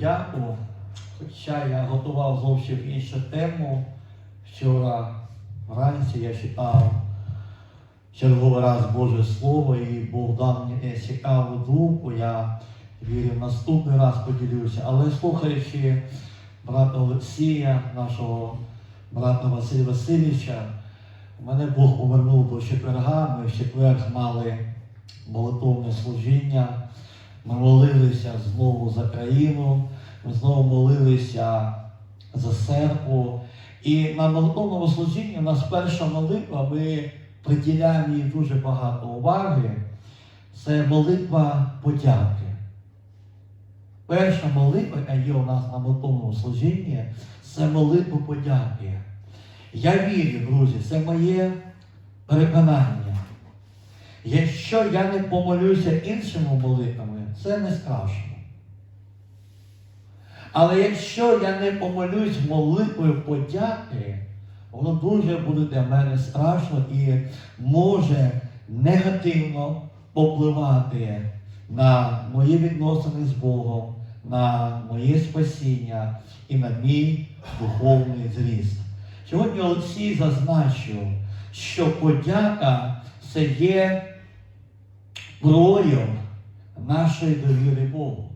подяку. Хоча я готував зовсім іншу тему. Вчора вранці я читав черговий раз Боже Слово, і Бог дав мені цікаву думку. Я вірю, наступний раз поділюся. Але слухаючи брата Олексія, нашого брата Василя Васильовича, мене Бог повернув до четверга. Ми в четвер мали молитовне служіння. Ми молилися знову за країну, ми знову молилися за церкву. І на молитовному служінні у нас перша молитва, ми приділяємо їй дуже багато уваги. Це молитва подяки. Перша молитва, яка є у нас на молитовному служінні, це молитва подяки. Я вірю, друзі, це моє переконання. Якщо я не помолюся іншими молитвами, це не страшно. Але якщо я не помолюсь молитвою подяки, воно дуже буде для мене страшно і може негативно попливати на мої відносини з Богом, на моє спасіння і на мій духовний зріст. Сьогодні Олексій зазначив, що подяка це є прояв нашої довіри Богу.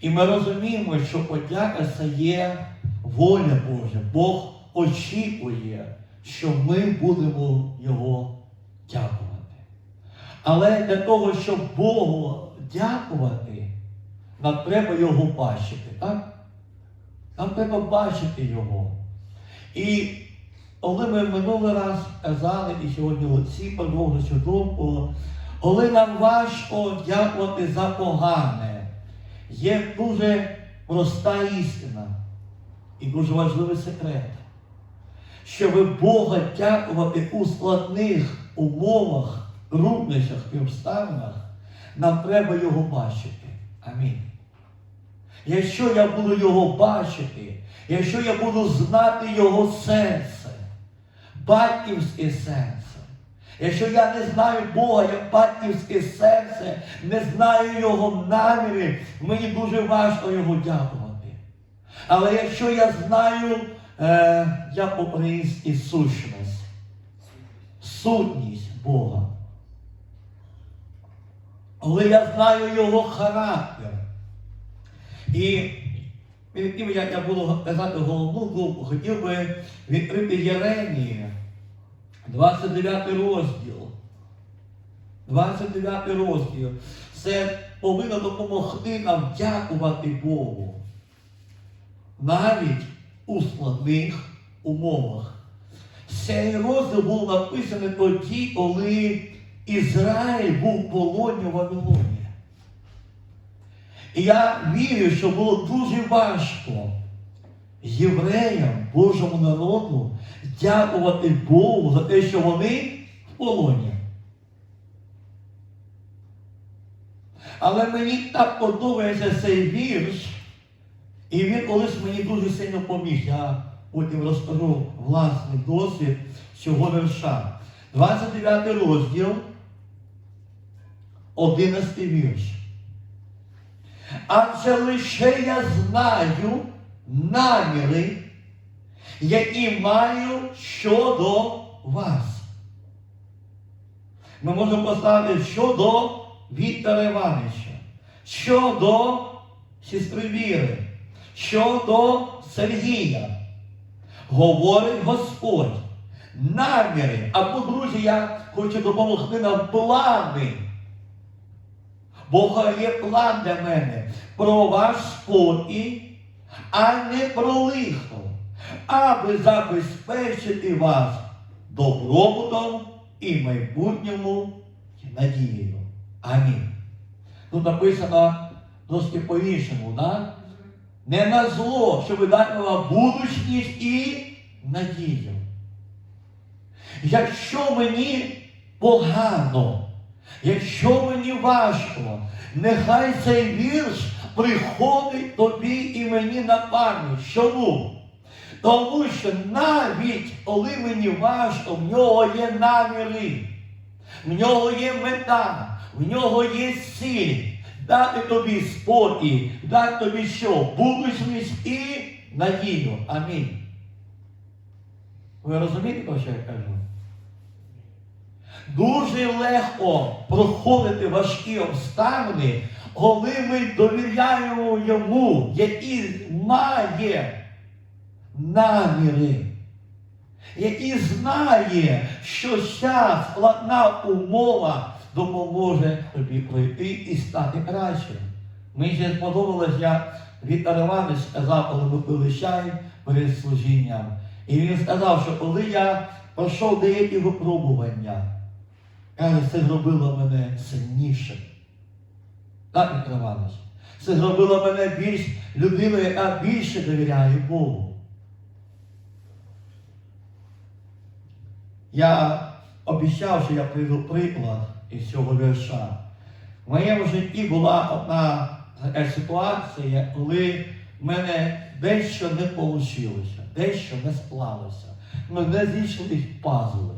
І ми розуміємо, що подяка це є воля Божа. Бог очікує, що ми будемо Його дякувати. Але для того, щоб Богу дякувати, нам треба Його бачити. так? Нам треба бачити Його. І коли ми минулий раз казали, і сьогодні Олексій продовжує цю думку, коли нам важко дякувати за погане, є дуже проста істина і дуже важливий секрет, щоб Бога дякувати у складних умовах, труднощах і обставинах, нам треба його бачити. Амінь. Якщо я буду його бачити, якщо я буду знати його серце, батьківське серце, якщо я не знаю Бога як батьківське серце, не знаю Його наміри, мені дуже важко його дякувати. Але якщо я знаю, е, я по-українськи сущність, сутність Бога, коли я знаю Його характер, і тим, як я буду казати головну думку, хотів би відкрити Єремії, 29 розділ. 29 розділ. Це повинно допомогти нам дякувати Богу. Навіть у складних умовах. Цей розділ був написаний тоді, коли Ізраїль був в полоні в Вавилоні. І я вірю, що було дуже важко євреям, Божому народу, дякувати Богу за те, що вони в полоні. Але мені так подобається цей вірш, і він колись мені дуже сильно поміг. Я потім розкажу власний досвід цього вірша. 29 розділ, 11 вірш. Адже лише я знаю наміри, які маю щодо вас. Ми можемо поставити щодо Віктора Івановича, щодо сестри Віри, щодо Сергія. Говорить Господь. Наміри. Або, друзі, я хочу допомогти нам плани. Бога є план для мене про ваш спокій, а не про лихо, аби забезпечити вас добробутом і майбутньому надією. Амінь. Тут написано трошки по-іншому, да? не на зло, щоб дати вам будучність і надію. Якщо мені погано, Якщо мені важко, нехай цей вірш приходить тобі і мені на пам'ять. Чому? Тому що навіть коли мені важко, в нього є наміри, в нього є мета, в нього є ціль дати тобі спокій, дати тобі що? Будучність і надію. Амінь. Ви розумієте, про що я кажу? Дуже легко проходити важкі обставини, коли ми довіряємо йому, який має наміри, який знає, що ця складна умова допоможе тобі пройти і стати краще. Мені ще сподобалось, як Віктор Іванович сказав, коли ми чай перед служінням. І він сказав, що коли я пройшов деякі випробування, каже, це зробило мене сильнішим. Так, Віктор Іванович? Це зробило мене більш людиною, яка більше довіряє Богу. Я обіцяв, що я приведу приклад із цього вірша. В моєму житті була одна ситуація, коли в мене дещо не вийшло, дещо не склалося. Ми не зійшли пазли.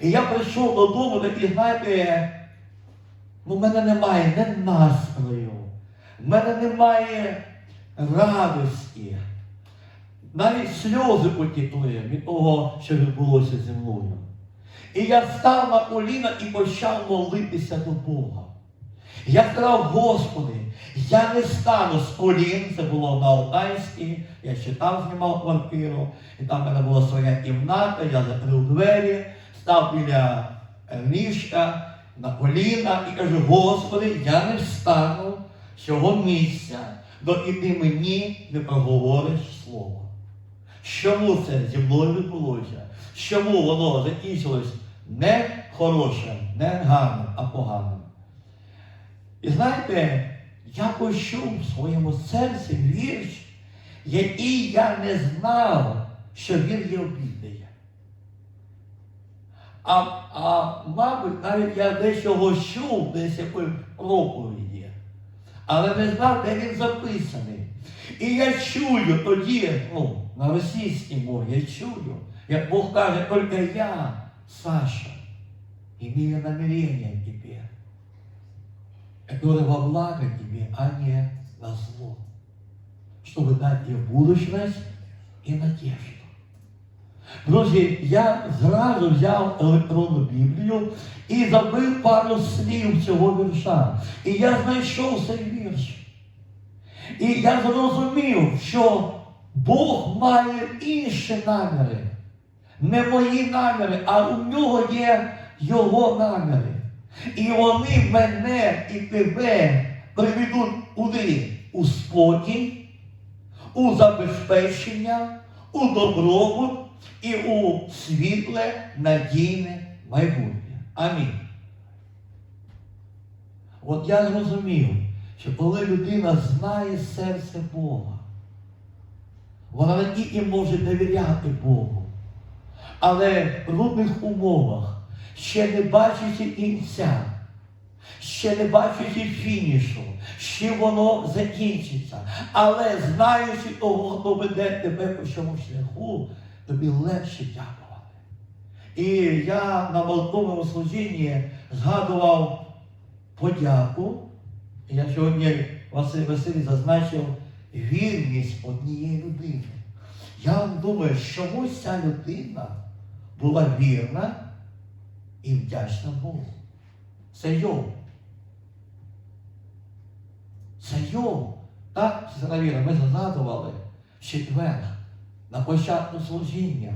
І я прийшов додому, такий, знаєте, ну, в мене немає не настрою, в мене немає радості. Навіть сльози потікли від того, що відбулося зі мною. І я став на коліна і почав молитися до Бога. Я сказав, Господи, я не стану з колін, це було на Алтайській, я ще там знімав квартиру, і там в мене була своя кімната, я закрив двері, став біля ліжка на коліна і кажу, Господи, я не встану з цього місця, доки ти мені не проговориш слово. Чому це зі мною відбулося? Чому воно закінчилось не хорошим, не гарним, а поганим? І знаєте, я почув в своєму серці вірш, який я не знав, що він є обідний. А, а мабуть, навіть я дечого чув, десь якої проповіді, але не знав, де він записаний. І я чую тоді, ну, на російській мові, я чую, як Бог каже, тільки я, Саша, имею намерение тебе, которое во благо тебе, а не на зло, чтобы дать тебе будущность и надежду. Друзі, я зразу взяв електронну Біблію і забив пару слів цього вірша. І я знайшов цей вірш. І я зрозумів, що Бог має інші наміри. Не мої наміри, а у нього є його наміри. І вони мене і тебе приведуть куди? У спокій, у забезпечення, у добробут і у світле, надійне майбутнє. Амінь. От я зрозумів, що коли людина знає серце Бога, вона не тільки може довіряти Богу, але в трудних умовах, ще не бачачи кінця, ще не бачачи фінішу, ще воно закінчиться. Але знаючи того, хто веде тебе по цьому шляху, тобі легше дякувати. І я на молитовному служінні згадував подяку. Я сьогодні Василь Василь зазначив вірність однієї людини. Я думаю, що чомусь ця людина була вірна і вдячна Богу. Це Йов. Це Йов. Так, Віра, ми згадували в четвер на початку служіння.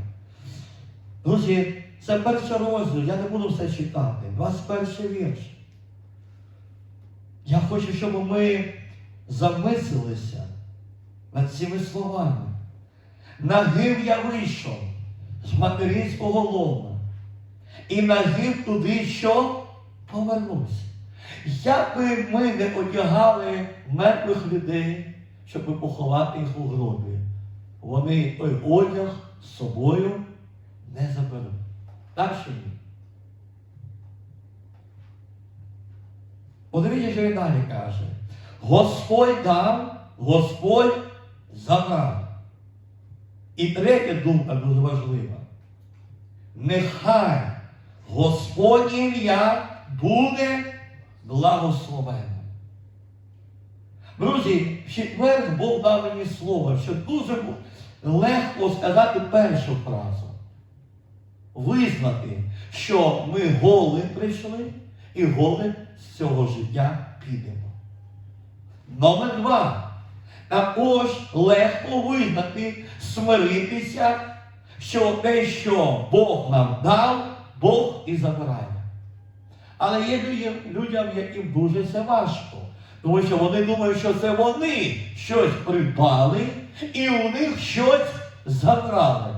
Друзі, це перший розділ, я не буду все читати. 21 вірш. Я хочу, щоб ми замислилися над цими словами. Нагим я вийшов з материнського лона. І нагим туди, що повернувся. Як би ми не одягали мертвих людей, щоб поховати їх у гробі, вони той одяг з собою не заберуть. Так чи ні? Подивіться, що він далі каже. Господь дав, Господь забрав. І третя думка дуже важлива. Нехай Господнє ім'я буде благословенним. Друзі, в четвер Бог дав мені слово, що дуже легко сказати першу фразу. Визнати, що ми голи прийшли і голи з цього життя підемо. Номер два. Також легко визнати, смиритися, що те, що Бог нам дав, Бог і забирає. Але є людям, яким дуже це важко. Тому що вони думають, що це вони щось придбали і у них щось забрали.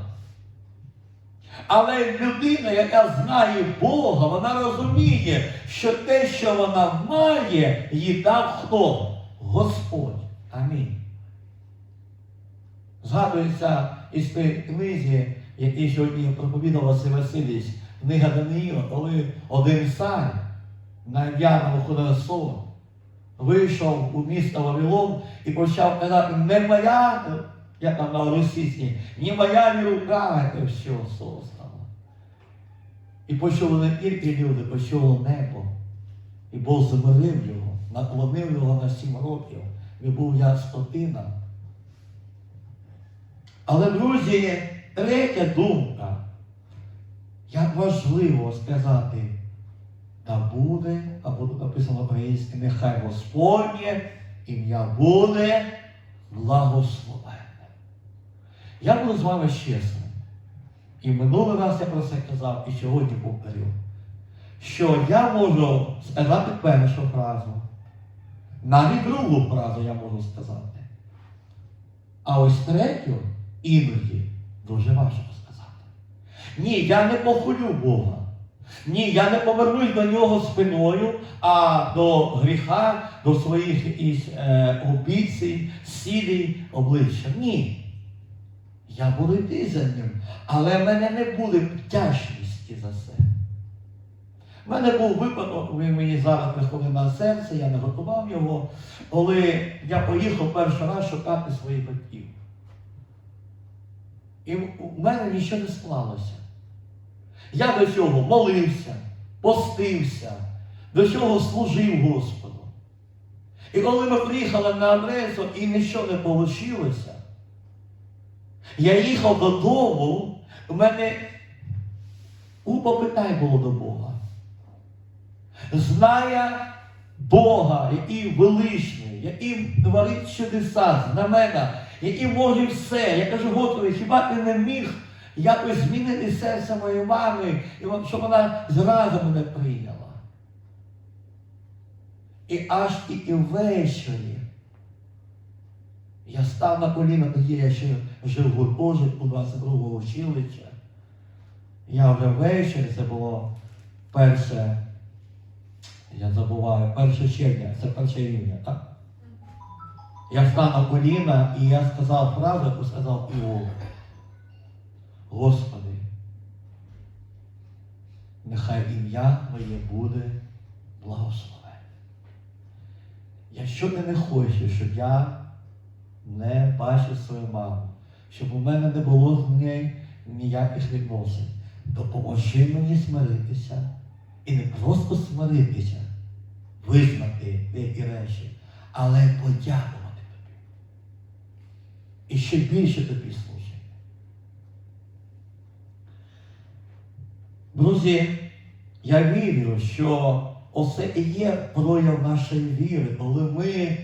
Але людина, яка знає Бога, вона розуміє, що те, що вона має, їй дав хто? Господь. Амінь. Згадується із тієї книзі, який сьогодні проповідав Василь Васильович, книга Даниїла, коли один цар на ім'я Навуходоносор вийшов у місто Вавилон і почав казати, не моя, як там на російській, не моя ні рука, це все создано. І почули не тільки люди, почуло небо. І Бог замирив його, наклонив його на сім років. Він був як скотина. Але, друзі, третя думка. Як важливо сказати, та буде, написано українське, нехай Господнє ім'я буде благословенне. Я буду з вами чесним. І минулий раз я про це казав, і сьогодні повторю, що я можу сказати першу фразу, навіть другу фразу я можу сказати. А ось третю іноді дуже важко сказати. Ні, я не похвалю Бога. Ні, я не повернусь до нього спиною, а до гріха, до своїх е, обіцій, сілій обличчя. Ні. Я буду йти за ним, але в мене не буде вдячності за це. У мене був випадок, він мені зараз приходив на серце, я не готував його, коли я поїхав перший раз шукати своїх батьків. І в мене нічого не склалося. Я до цього молився, постився, до цього служив Господу. І коли ми приїхали на адресу і нічого не вийшло, я їхав додому, у мене купа було до Бога. Знає Бога, який величний, який творить чудеса, знамена, який може все. Я кажу, Господи, хіба ти не міг якось змінити серце моєї мами, щоб вона зразу мене прийняла. І аж тільки ввечері я став на коліна, тоді я ще жив в гуртожитку 22-го училища. Я вже ввечері, це було перше, я забуваю, 1 червня, це 1 рівня, так? Я став на коліна і я сказав фразу, яку сказав Іов. Господи, нехай ім'я Твоє буде благословенне. Якщо ти не хочеш, щоб я не бачив свою маму, щоб у мене не було з нею ніяких відносин, допоможи мені смиритися і не просто смиритися, визнати деякі речі, але подякувати тобі. І ще більше тобі служити. Друзі, я вірю, що оце і є прояв нашої віри, коли ми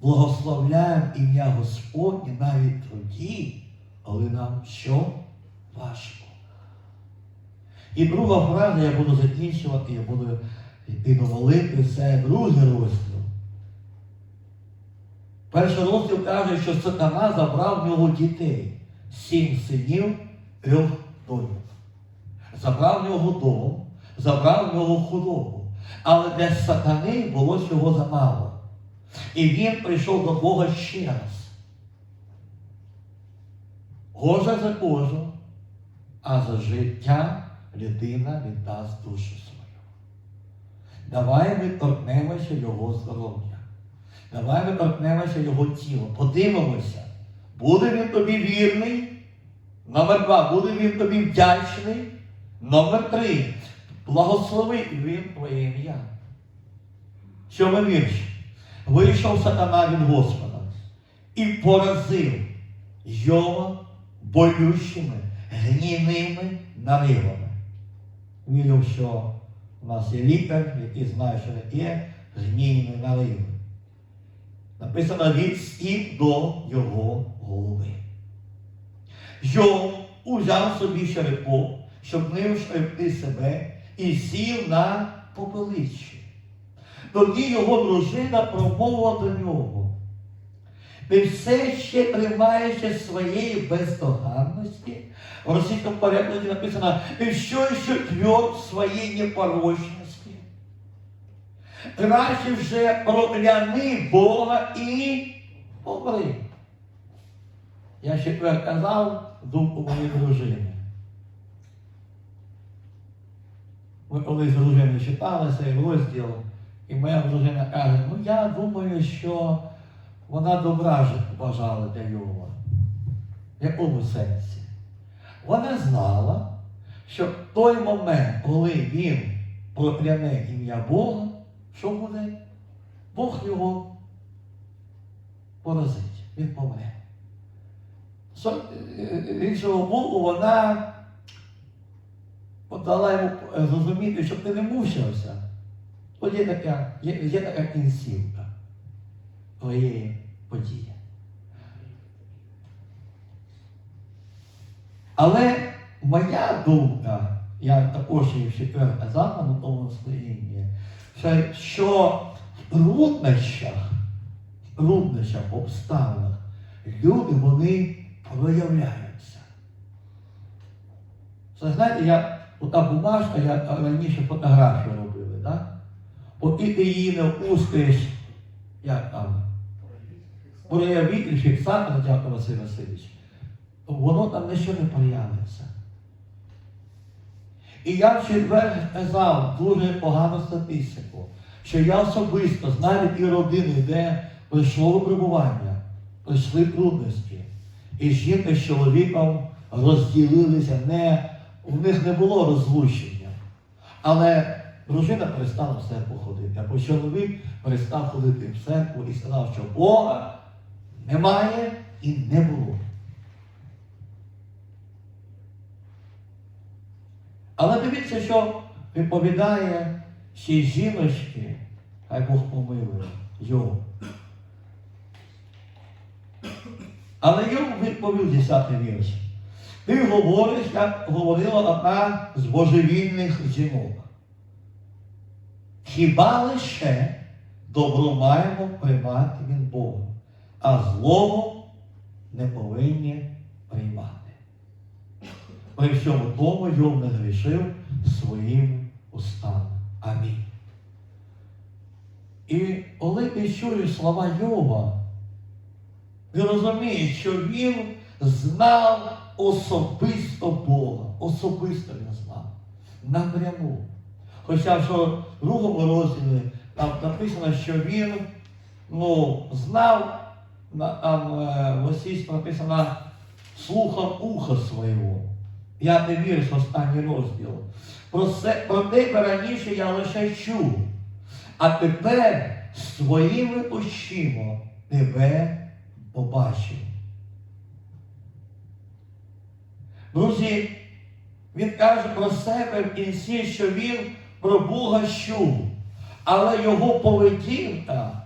благословляємо ім'я Господнє навіть тоді, коли нам що важко. І друга фраза, я буду закінчувати, я буду йти до молитви, це другий розділ. Перший розділ каже, що сатана забрав в нього дітей, сім синів, трьох доньок. Забрав в нього дом, забрав в нього худобу. Але для сатани було цього замало. І він прийшов до Бога ще раз. Кожа за кожу, а за життя людина віддасть душу свою. Давай ми торкнемося його здоров'я. Давай ми торкнемося його тіла. Подивимося, буде він тобі вірний. Номер два, буде він тобі вдячний. Номер три. Благослови він твоє ім'я. Сьомий вірш. Вийшов сатана від Господа і поразив Йова болючими, гнівними наривами. Вірив, що у нас є лікар, який знає, що таке гнівні нариви. Написано від стіп до його голови. Йов узяв собі черепок, щоб ним шребти себе, і сів на попелищі. Тоді його дружина промовила до нього. Ти все ще тримаєшся своєї бездоганності. В російському перекладі написано, ти що ще тверд в своїй непорочності. Краще вже прокляни Бога і помри. Я ще казав думку моєї дружини. Ми колись з дружиною читали цей розділ, і моя дружина каже, ну я думаю, що вона добра бажала для Йова. В якому сенсі? Вона знала, що в той момент, коли він прокляне ім'я Бога, що буде? Бог його поразить, він помре. Е, Іншого боку, вона дала йому зрозуміти, щоб ти не мучився. От є така, є, є така кінцівка твоєї події. Але моя думка, я також її ще казав на тому служінні, що в труднощах, в труднощах, обставинах люди вони проявляються. Це знаєте, я ота бумажка, я раніше фотографію робили, так? От і ти її не впустиш, як там, проявитель, фіксатор, дякую Василь Васильович, воно там нічого не проявиться. І я в четвер казав дуже погану статистику, що я особисто знаю ті родини, де прийшло випробування, прийшли трудності. І жінка з чоловіком розділилися, не, у них не було розлучення. Але дружина перестала в церкву ходити, або чоловік перестав ходити в церкву і сказав, що Бога немає і не було. Але дивіться, що відповідає цій жіночці, хай Бог помилує його. Але йому відповів 10 вірш. Ти говориш, як говорила одна з божевільних жінок. Хіба лише добро маємо приймати від Бога, а злого не повинні приймати. При всьому тому Йов не грішив своїм устами. Амінь. І коли ти чуєш слова Йова, ти розумієш, що він знав особисто Бога. Особисто він знав. Напряму. Хоча що в другому розділі там написано, що він ну, знав, там е, в російському написано слухав ухо свого. П'ятий вірш, останній розділ. Про, це, про тебе раніше я лише чув, а тепер своїми очима тебе побачив. Друзі, він каже про себе в кінці, що він про Бога чув, але його поведінка,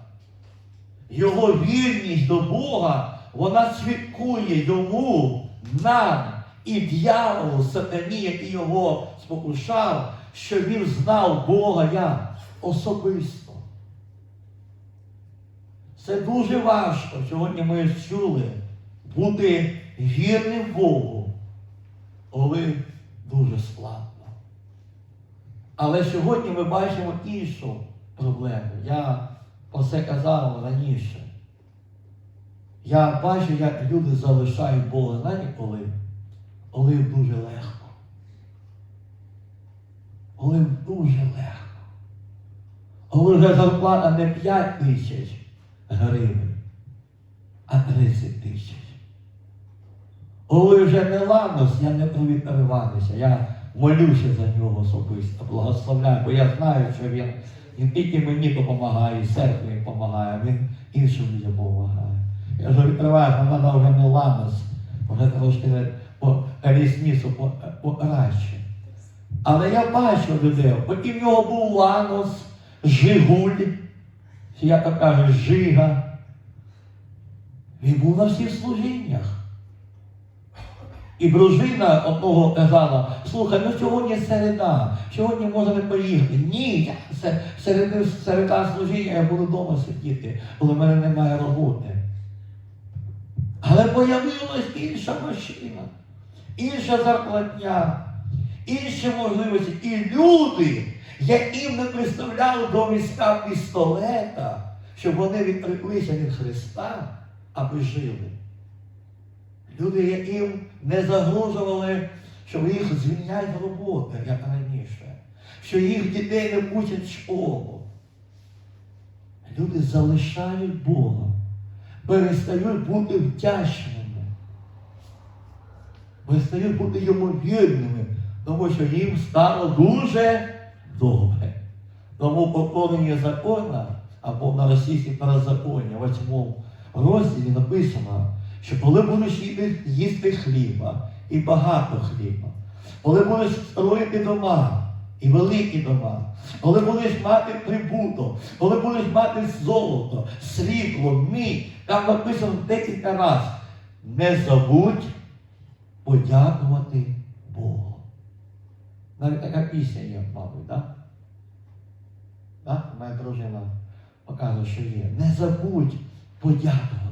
його вірність до Бога, вона свідкує йому, нам і дьяволу, сатані, який його спокушав, що він знав Бога як особисто. Це дуже важко. Сьогодні ми чули бути вірним Богу, коли дуже складно. Але сьогодні ми бачимо іншу проблему. Я про це казав раніше. Я бачу, як люди залишають Бога, знаєте коли? Коли дуже легко. Коли дуже легко. Коли вже зарплата не 5 тисяч гривень, а 30 тисяч. Коли вже не ладно, я не про Віктора я молюся за нього особисто, благословляю, бо я знаю, що він Він тільки мені допомагає, і церкві допомагає, він іншим людям допомагає. Я вже відкриваю, вона вже не ламас, вже трошки різницю краще. Але я бачу людей, потім в нього був Ланос, Жигуль, як кажуть, Жига. Він був на всіх служіннях. І дружина одного казала, слухай, ну сьогодні середа, сьогодні можна не поїхати. Ні, я се- середи, середа служіння, я буду вдома сидіти, коли в мене немає роботи. Але появилась інша машина, інша зарплатня, інші можливості. І люди, яким не представляли до війська пістолета, щоб вони відреклися від Христа, аби жили. Люди, яким не загрожували, що їх звільняють з роботи, як раніше, що їх дітей не пустять в школу. Люди залишають Бога, перестають бути вдячними, перестають бути йому вірними, тому що їм стало дуже добре. Тому поклонення закона, або на російській перезаконня, в 8 розділі написано, що коли будеш їсти, хліба, і багато хліба, коли будеш строїти дома, і великі дома, коли будеш мати прибуток, коли будеш мати золото, срібло, мідь, там написано декілька разів, не забудь подякувати Богу. Навіть така пісня є, мабуть, так? Да? Моя дружина показує, що є. Не забудь подякувати.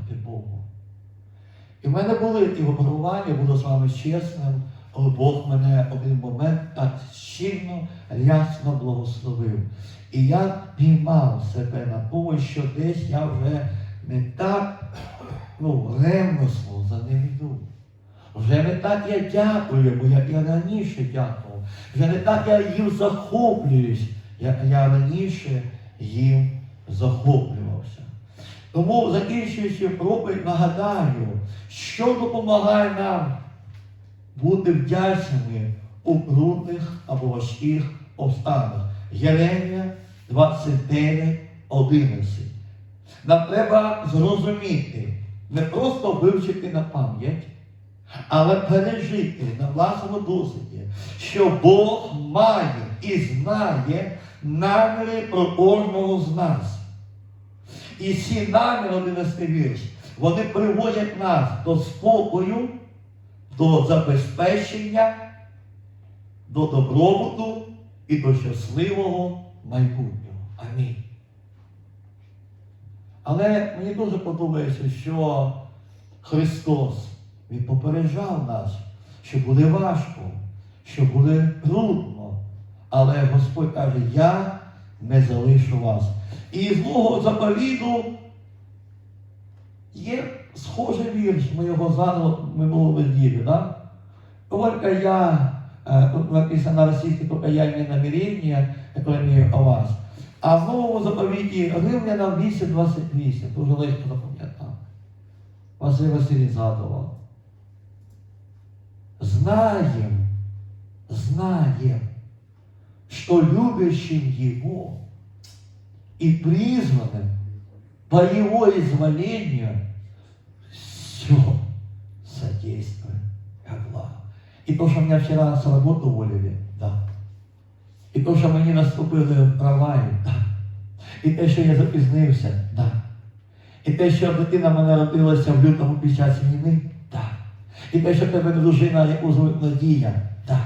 І в мене були ті випробування, буду з вами чесним, коли Бог мене один момент так щільно, рясно благословив. І я піймав себе на тому, що десь я вже не так ну, ревносно за ним йду. Вже не так я дякую, бо як я раніше дякував. Вже не так я їм захоплююсь, як я раніше їм захоплювався. Тому, закінчуючи проповідь, нагадаю, що допомагає нам бути вдячними у трудних або важких обставинах. Єремія 29, 11. Нам треба зрозуміти, не просто вивчити на пам'ять, але пережити на власному досвіді, що Бог має і знає наміри про кожного з нас. І ці наміри, 11 вірш, вони приводять нас до спокою, до забезпечення, до добробуту і до щасливого майбутнього. Амінь. Але мені дуже подобається, що Христос Він попереджав нас, що буде важко, що буде трудно. Але Господь каже, я не залишу вас. І з нового заповіду є схожий вірш, ми його заново в минулому неділі, да? Только я, е, написано на російській покаяння намірення, яке имею о вас. А в новому заповіті Римлянам 8.28, дуже легко запам'ятав. Василь Василій згадував. Знаем, знаем, что любящим Его и призванным по Его изволению все содействует ко благу. И то, что меня вчера с работы уволили, да. І то, що мені наступили права, да. І те, що я запізнився, да. І те, що дитина мене родилася в лютому під час війни, да. І те, що тебе дружина, яку звуть Надія, да.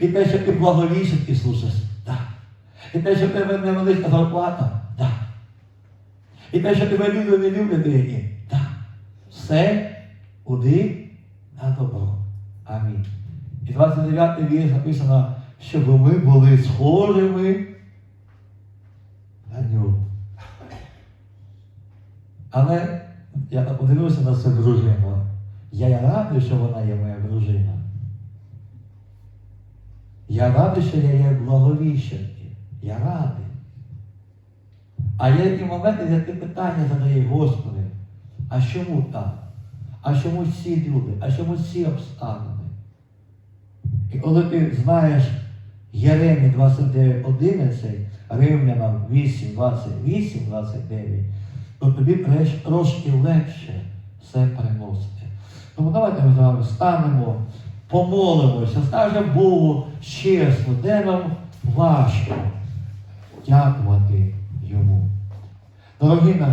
І те, що ти благовіщен і служиш, да. І те, що в тебе невелика зарплата, да. І те, що тебе люди не люблять деякі, да. Все куди на добро. Амінь. І 29 вірш написано, щоб ми були схожими на нього. Але я подивився на цю дружину. Я радий, що вона є моя дружина. Я радий, що я є благовіщенки. Я радий. А є такі моменти, де ти питання задаєш, Господи, а чому так? А чому ці люди? А чому ці обставини? І коли ти знаєш Єремі 29, 11, Римлянам 8, 28, 29, то тобі трошки легше все переносити. Тому давайте ми з вами станемо, помолимося, скажемо Богу чесно, де нам важко дякувати Йому. Дорогі наші.